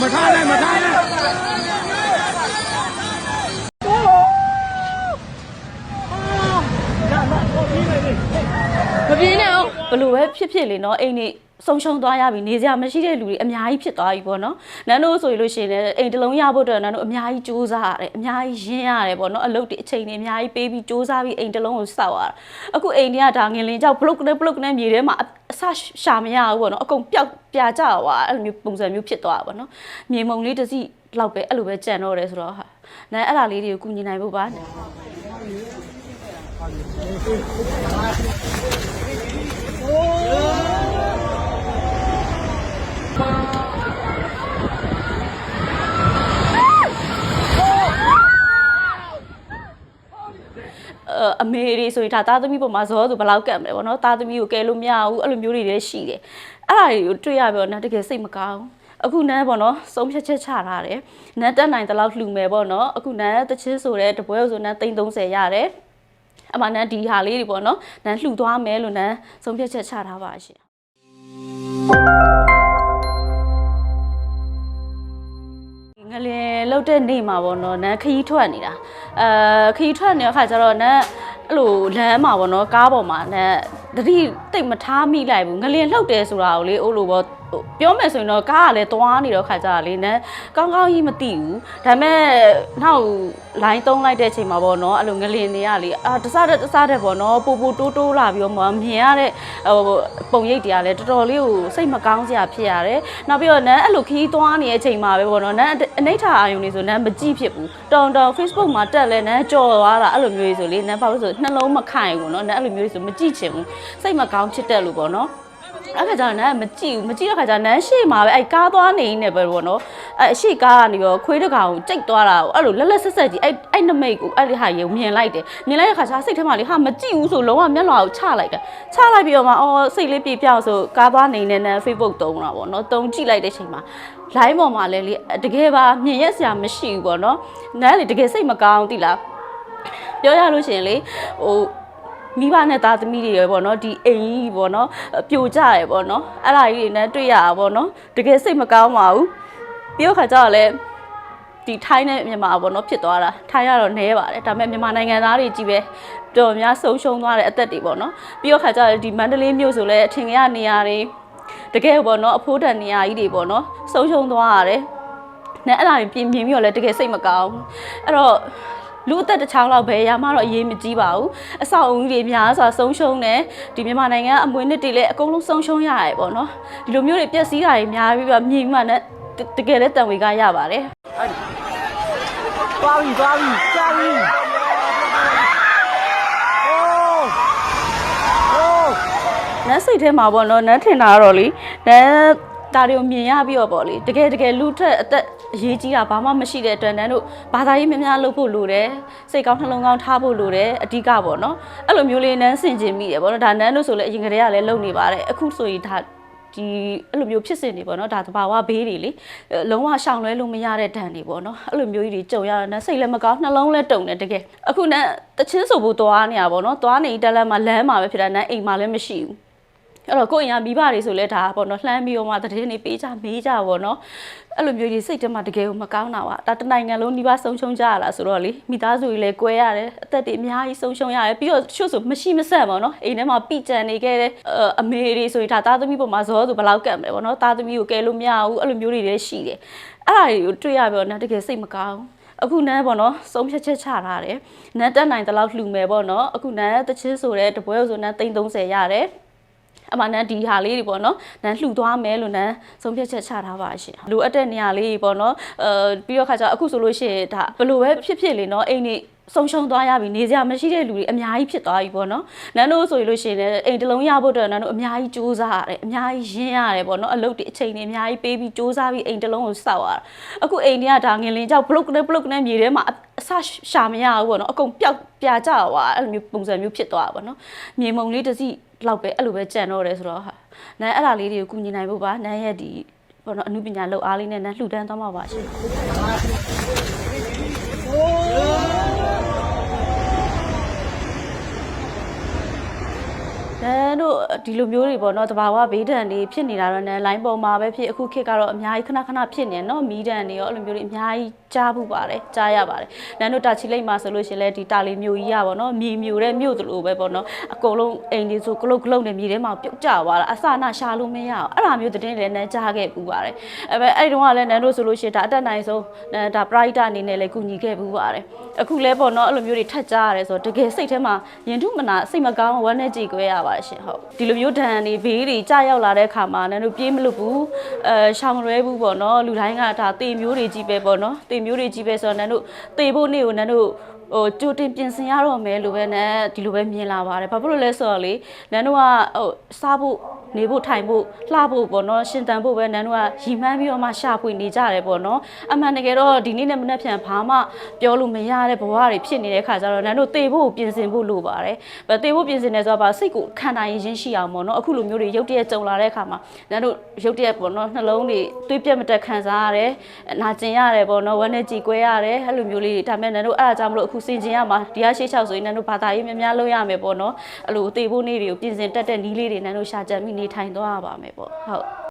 မထားနဲ့မထားနဲ့မပြေနဲ့အောင်ဘလို့ပဲဖြစ်ဖြစ်လေနော်အိမ်နေ ဆုံးရှုံးသွားရပြီနေစရာမရှိတဲ့လူတွေအများကြီးဖြစ်သွားပြီပေါ့နော်နန်းတို့ဆိုလို့ရှိရင်လည်းအိမ်တစ်လုံးရဖို့အတွက်နန်းတို့အများကြီးစူးစမ်းရတယ်အများကြီးရင်းရတယ်ပေါ့နော်အလုပ်တွေအချိန်တွေအများကြီးပေးပြီးစူးစမ်းပြီးအိမ်တစ်လုံးကိုစောက်ရတာအခုအိမ်တွေကဒါငင်လင်းကြောက်ဘလုတ်နဲ့ဘလုတ်နဲ့မြေထဲမှာအဆရှာမရဘူးပေါ့နော်အကုန်ပျောက်ပြာကျသွားအဲ့လိုမျိုးပုံစံမျိုးဖြစ်သွားတာပေါ့နော်မြေမုံလေးတစ်စီလောက်ပဲအဲ့လိုပဲကြံတော့တယ်ဆိုတော့ဟာနန်းအဲ့ဒါလေးတွေကိုကူညီနိုင်ဖို့ပါအ အမေတွေဆိုရင်ဒါသားသမီးပေါ်မှာဇောဆိုဘယ်လောက်ကံမလဲပေါ့နော်သားသမီးကိုကယ်လို့မရဘူးအဲ့လိုမျိုးတွေလည်းရှိတယ်အဲ့ဒါတွေကိုတွေ့ရပြီးတော့နန်းတကယ်စိတ်မကောင်းအခုနန်းပေါ့နော်စုံဖြတ်ချက်ချထားတယ်နန်းတက်နိုင်တဲ့လောက်လှူမယ်ပေါ့နော်အခုနန်းတချင်းဆိုတဲ့တပွဲဆိုနန်း330ရတယ်အမှနန်းဒီဟာလေးတွေပေါ့နော်နန်းလှူသွားမယ်လို့နန်းစုံဖြတ်ချက်ချထားပါရှင်င လင်လောက်တဲ့နေ့မှာပေါ့နော်နန်းခရီးထွက်နေတာအဲခရီးထွက်နေတဲ့အခါကျတော့နန်းအဲ့လိုလမ်းမှာပေါ့နော်ကားပေါ်မှာနန်းတတိတိတ်မထားမိလိုက်ဘူးငလင်လှုပ်တယ်ဆိုတာကိုလေအဲ့လိုပေါ့ဟိုပြောမယ်ဆိုရင်တော့ကားကလည်းသွားနေတော့ခါကြတာလေနန်းကောင်းကောင်းကြီးမသိဘူးဒါပေမဲ့နောက်လိုင်းတုံးလိုက်တဲ့အချိန်မှာပေါ့နော်အဲ့လိုငလင်တွေကလေအာတစားတဲ့တစားတဲ့ပေါ့နော်ပိုပိုတိုးတိုးလာပြီးတော့မှမြင်ရတဲ့ဟိုပုံရိပ်တွေကလည်းတော်တော်လေးကိုစိတ်မကောင်းစရာဖြစ်ရတယ်နောက်ပြီးတော့နန်းအဲ့လိုခီးသွားနေတဲ့အချိန်မှာပဲပေါ့နော်နန်းအနိဋ္ဌာအာယုန်နေဆိုနန်းမကြည့်ဖြစ်ဘူးတောင်တောင် Facebook မှာတက်လဲနန်းကြော်သွားတာအဲ့လိုမျိုးဆိုလေနန်းဘာလို့ဆိုနှလုံးမခိုင်ဘူးနော်နန်းအဲ့လိုမျိုးဆိုမကြည့်ချင်ဘူးစိတ်မကောင်းဖြစ်တဲ့လူပေါ့နော် အဲ့ခါကျတော့နန်းမကြည့်ဘူးမကြည့်တဲ့ခါကျနန်းရှေ့မှာပဲအဲ့ကားသွားနေနေပဲပေါ့နော်အဲ့အရှိကားကနေတော့ခွေးတကောင်ကိုကြိတ်သွားတာကိုအဲ့လိုလက်လက်ဆက်ဆက်ကြီးအဲ့အဲ့နမိတ်ကိုအဲ့ဒီဟာရေမြင်လိုက်တယ်မြင်လိုက်တဲ့ခါကျစိတ်ထဲမှာလေဟာမကြည့်ဘူးဆိုလုံးဝမျက်လွှာကိုချလိုက်တယ်ချလိုက်ပြီးတော့မှအော်စိတ်လေးပြေပြောက်ဆိုကားသွားနေနေနဲ့ Facebook တုံးတာပေါ့နော်တုံးကြည့်လိုက်တဲ့ချိန်မှာ line ပေါ်မှာလည်းလေတကယ်ပါမြင်ရက်စရာမရှိဘူးပေါ့နော်နန်းလေတကယ်စိတ်မကောင်းတိလားပြောရလို့ရှိရင်လေဟို မိဘနဲ့သားသမီးတွေရယ်ပေါ့နော်ဒီအိမ်ကြီးပေါ့နော်ပြိုကျရယ်ပေါ့နော်အဲ့ဒါကြီးတွေနဲ့တွေ့ရတာပေါ့နော်တကယ်စိတ်မကောင်းပါဘူးပြီးတော့ခါကျတော့လည်းဒီထိုင်းနဲ့မြန်မာပေါ့နော်ဖြစ်သွားတာထိုင်းကတော့နဲပါတယ်ဒါပေမဲ့မြန်မာနိုင်ငံသားတွေကြီးပဲတော်များဆုံးရှုံးသွားတဲ့အသက်တွေပေါ့နော်ပြီးတော့ခါကျတော့ဒီမန္တလေးမြို့ဆိုလဲအထင်ကြီးနေရာတွေတကယ်ပေါ့နော်အဖိုးတန်နေရာကြီးတွေပေါ့နော်ဆုံးရှုံးသွားရတယ်နဲ့အဲ့ဒါတွေပြင်ပြင်ပြီးတော့လဲတကယ်စိတ်မကောင်းဘူးအဲ့တော့ လူအသက်တစ်ချောင်းလောက်ပဲရမှတော့အရေးမကြီးပါဘူးအဆောက်အဦတွေများစွာဆုံးရှုံးတယ်ဒီမြန်မာနိုင်ငံအမွေနှစ်တွေလည်းအကုန်လုံးဆုံးရှုံးရတယ်ပေါ့နော်ဒီလိုမျိုးတွေပျက်စီးတာတွေများပြီးတော့မြေမှန်နဲ့တကယ်လည်းတန်ဝေကရပါတယ်သွားပြီသွားပြီသွားပြီနတ်စိတ်ထဲမှာပေါ့နော်နတ်ထင်တာတော့လေနတ်ဒါတွေကိုမြင်ရပြီးတော့ပေါ့လေတကယ်တကယ်လူထက်အသက် အရေးကြီးတာဘာမှမရှိတဲ့အတွက်နန်းတို့ဘာသာရေးများများလုပ်ဖို့လိုတယ်စိတ်ကောင်းနှလုံးကောင်းထားဖို့လိုတယ်အဓိကပေါ့နော်အဲ့လိုမျိုးလေးနန်းဆင်ခြင်မိတယ်ပေါ့နော်ဒါနန်းတို့ဆိုလည်းအရင်ကတည်းကလည်းလုပ်နေပါတယ်အခုဆိုရင်ဒါဒီအဲ့လိုမျိုးဖြစ်စဉ်တွေပေါ့နော်ဒါသဘာဝဘေးတွေလေအဲလုံးဝရှောင်လွဲလို့မရတဲ့ဒဏ်တွေပေါ့နော်အဲ့လိုမျိုးကြီးတွေကြုံရတာနဲ့စိတ်လည်းမကောင်းနှလုံးလည်းတုန်တယ်တကယ်အခုနဲ့တချင်းဆိုဖို့သွားနေတာပေါ့နော်သွားနေတက်လက်မှာလမ်းမှာပဲဖြစ်တာနဲ့အိမ်မှာလည်းမရှိဘူး အဲ့တော့ကိုယ့်အိမ်ကမိဘတွေဆိုလဲဒါပေါ့နော်လှမ်းပြီးတော့မှတည်င်းနေပေးကြမေးကြပေါ့နော်အဲ့လိုမျိုးကြီးစိတ်ထဲမှာတကယ်ကိုမကောင်းတာပါဒါတနိုင်ငံလုံးနှိပါဆုံးရှုံးကြရလားဆိုတော့လေမိသားစုကြီးလည်းကွဲရတယ်အသက်တွေအများကြီးဆုံးရှုံးရတယ်ပြီးတော့တချို့ဆိုမရှိမဆက်ပေါ့နော်အိမ်ထဲမှာပြကြံနေခဲ့တဲ့အမေတွေဆိုရင်ဒါသားသမီးပေါ်မှာဇောဆိုဘယ်လောက်ကံမလဲပေါ့နော်သားသမီးကိုကယ်လို့မရဘူးအဲ့လိုမျိုးတွေလည်းရှိတယ်အဲ့ဒါတွေကိုတွေ့ရပြီးတော့နော်တကယ်စိတ်မကောင်းအခုနန်းပေါ့နော်စုံဖြတ်ချက်ချထားတယ်နန်းတက်နိုင်တဲ့လောက်လှူမယ်ပေါ့နော်အခုနန်းတချင်းဆိုတဲ့တပွဲဆိုနန်း330ရတယ် အမှန်တန်ဒီဟာလေးတွေပေါ့နော်နန်းလှူသွားမယ်လို့နန်းဆုံးဖြတ်ချက်ချထားပါရှင်လိုအပ်တဲ့နေရာလေးတွေပေါ့နော်အဲပြီးတော့ခါကျအခုဆိုလို့ရှိရင်ဒါဘယ်လိုပဲဖြစ်ဖြစ်လေနော်အိမ်နေဆုံးရှုံးသွားရပြီနေစရာမရှိတဲ့လူတွေအများကြီးဖြစ်သွားပြီပေါ့နော်နန်းတို့ဆိုလို့ရှိရင်လည်းအိမ်တစ်လုံးရဖို့အတွက်နန်းတို့အများကြီးစူးစမ်းရတယ်အများကြီးရင်းရတယ်ပေါ့နော်အလုပ်တွေအချိန်တွေအများကြီးပေးပြီးစူးစမ်းပြီးအိမ်တစ်လုံးကိုစောက်ရတာအခုအိမ်တွေကဒါငင်လင်းကြောက်ဘလုတ်နဲ့ဘလုတ်နဲ့မြေထဲမှာအ ဆရှာမရဘူးပေါ့နော်အကုန်ပျောက်ပြာကျသွားအဲ့လိုမျိုးပုံစံမျိုးဖြစ်သွားတာပေါ့နော်မြေမုံလေးတစ်စီလောက်ပဲအဲ့လိုပဲကြံတော့တယ်ဆိုတော့ဟာနန်းအဲ့ဒါလေးတွေကိုကူညီနိုင်ဖို့ပါနန်းရဲ့ဒီပေါ့နော်အမှုပညာလောက်အားလေးနဲ့နန်းလှူဒန်းသွားမှာပါရှင် နန်းတို့ဒီလိုမျိုးတွေပေါ့နော်တဘာဝဘေးဒဏ်တွေဖြစ်နေတာတော့နန်းလိုင်းပေါ်မှာပဲဖြစ်အခုခေတ်ကတော့အများကြီးခဏခဏဖြစ်နေနော်မီးဒဏ်တွေရောအဲ့လိုမျိုးတွေအများကြီးကြားဖို့ပါတယ်ကြားရပါတယ်နန်းတို့တာချီလိတ်မှာဆိုလို့ရှိရင်လည်းဒီတာလီမျိုးကြီးရပါတော့မြေမျိုးတဲ့မြို့တလို့ပဲပေါ့နော်အကုန်လုံးအိမ်တွေဆိုကလုတ်ကလုတ်နဲ့မြေထဲမှာပြုတ်ကျသွားတာအစနာရှာလို့မရအောင်အဲ့လိုမျိုးသတင်းလည်းနန်းကြားခဲ့ပူပါတယ်အဲ့ပဲအဲ့တုန်းကလည်းနန်းတို့ဆိုလို့ရှိရင်ဒါအတက်နိုင်ဆုံးဒါ pride အနေနဲ့လည်းကူညီခဲ့ပူပါတယ်အခုလဲပေါ့နော်အဲ့လိုမျိုးတွေထက်ကြားရတယ်ဆိုတော့တကယ်စိတ်ထဲမှာရင်ထုမနာစိတ်မကောင်းဝမ်းနဲ့ကြည်ကွဲရပါတယ်ရှင်ဟုတ်ဒီလိုမျိုးဒဏ်တွေဘေးတွေကြာရောက်လာတဲ့အခါမှာနန်းတို့ပြေးမလို့ဘူးအဲရှောင်မလွဲဘူးပေါ့နော်လူတိုင်းကဒါတေမျိုးတွေကြီးပဲပေါ့နော်တေမျိုးတွေကြီးပဲဆိုတော့နန်းတို့တေဖို့နေ့ကိုနန်းတို့ဟိုကြိုတင်ပြင်ဆင်ရတော့မယ်လို့ပဲနဲ့ဒီလိုပဲမြင်လာပါတယ်ဘာဖြစ်လို့လဲဆိုတော့လေနန်းတို့ကဟိုစားဖို့ နေဖို့ထိုင်ဖို့လှဖို့ပေါ့နော်ရှင်တန်ဖို့ပဲနန်းတို့ကရီမှန်းပြီးတော့မှရှာဖွေနေကြတယ်ပေါ့နော်အမှန်တကယ်တော့ဒီနေ့နဲ့မနေ့ပြန်ဘာမှပြောလို့မရတဲ့ဘဝတွေဖြစ်နေတဲ့ခါကျတော့နန်းတို့တေဖို့ပြင်ဆင်ဖို့လိုပါတယ်။ဗတေဖို့ပြင်ဆင်နေဆိုတော့ဗာစိတ်ကိုခံနိုင်ရင်ရှိအောင်ပေါ့နော်အခုလိုမျိုးတွေရုပ်တရက်ကြုံလာတဲ့ခါမှာနန်းတို့ရုပ်တရက်ပေါ့နော်နှလုံးတွေတွေးပြတ်မတက်ခံစားရတယ်။နာကျင်ရတယ်ပေါ့နော်ဝမ်းနဲ့ကြည်ကွဲရတယ်အဲ့လိုမျိုးလေးဒါပေမဲ့နန်းတို့အဲ့ဒါကြောင့်မလို့အခုစင်ကျင်ရမှာဒီဟာရှေ့ချောက်ဆိုရင်နန်းတို့ဘာသာရေးများများလုပ်ရမယ်ပေါ့နော်အဲ့လိုတေဖို့နေ့တွေကိုပြင်ဆင်တက်တဲ့နီးလေးတွေနန်းတို့ရှာကြံမိနေထိုင်သွားရပါမယ်ပေါ့ဟုတ်